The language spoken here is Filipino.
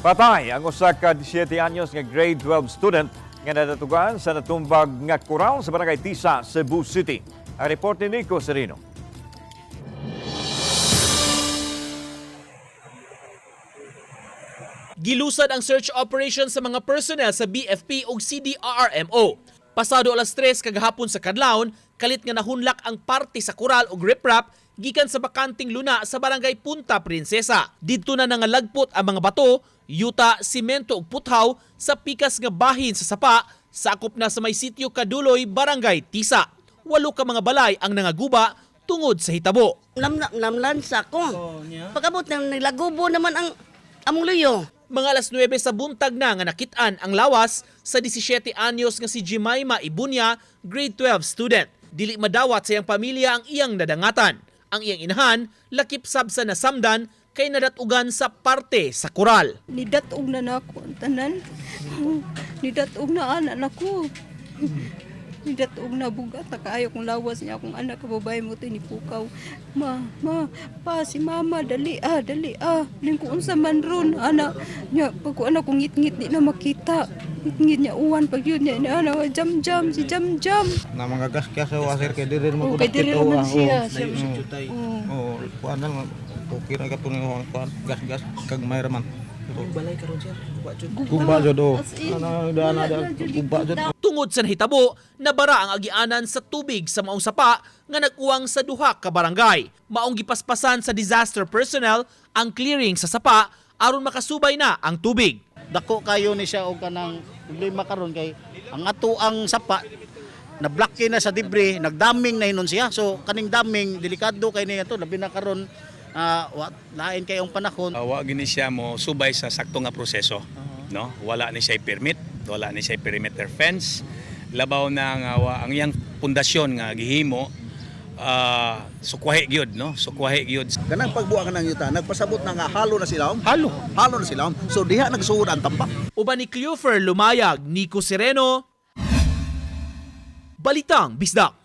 Patay ang usa ka 17 anyos nga grade 12 student nga nadatugan sa natumbag nga kural sa barangay Tisa, Cebu City. Ang report ni Nico Serino. Gilusad ang search operation sa mga personnel sa BFP ug CDRRMO. Pasado alas 3 kagahapon sa Kadlawon, kalit nga nahunlak ang parte sa kural ug riprap gikan sa bakanting luna sa barangay Punta Princesa. Didto na nangalagpot ang mga bato, yuta, simento ug puthaw sa pikas nga bahin sa sapa sakop na sa may sitio Kaduloy, Barangay Tisa. Walo ka mga balay ang nangaguba tungod sa hitabo. Nam namlansa ko. Pagabot ng nilagubo naman ang among luyo. Mga alas 9 sa buntag na nga nakitaan ang lawas sa 17 anyos nga si Jemima Ibunya, grade 12 student. Dili madawat sa iyang pamilya ang iyang nadangatan. Ang iyang inahan, lakip sab sa nasamdan kay nadatugan sa parte sa kural. nidatog na nako ang tanan. Nidatog na anak nako. Nidatog na bugat na kaayo kong lawas niya akong anak kababae mo tinipukaw. Ma, ma, pa si mama dali ah, dali ah. Lingkuon sa man ron anak niya pag ko anak kong ngit-ngit di na makita. Ngit-ngit niya uwan pag yun niya na anak jam-jam si jam-jam. na mga gas kaya sa wasir kay diri mo Oh, kay diri naman siya. siya. oh oh kuan lang okay ra ka tuning kuan gas gas kag may raman balay karon sir guba jud oh ana da ana da guba jud Tungod sa nahitabo, nabara ang agianan sa tubig sa maong sapa nga nag-uwang sa duha ka barangay. Maong gipaspasan sa disaster personnel ang clearing sa sapa aron makasubay na ang tubig. dako kayo ni siya og kanang problema karon kay ang ato ang sapa na blocke na sa debris nagdaming na hinon siya. So kaning daming delikado kay niya to. Labi na karon ah, wa lain kay ang panahon. Uh, wa gini siya mo subay sa sakto nga proseso no? Wala ni siya permit wala ni siya perimeter fence labaw na nga wa ang iyang pundasyon nga gihimo uh, sukwahi gyud no sukwahi gyud Ganang pagbuang ng yuta, nagpasabot na nga halo na sila. halo Halo na sila. So diha nagsuod ang tampak. Uban ni Cleofer Lumayag, Nico Sereno, Balitang Bisdak.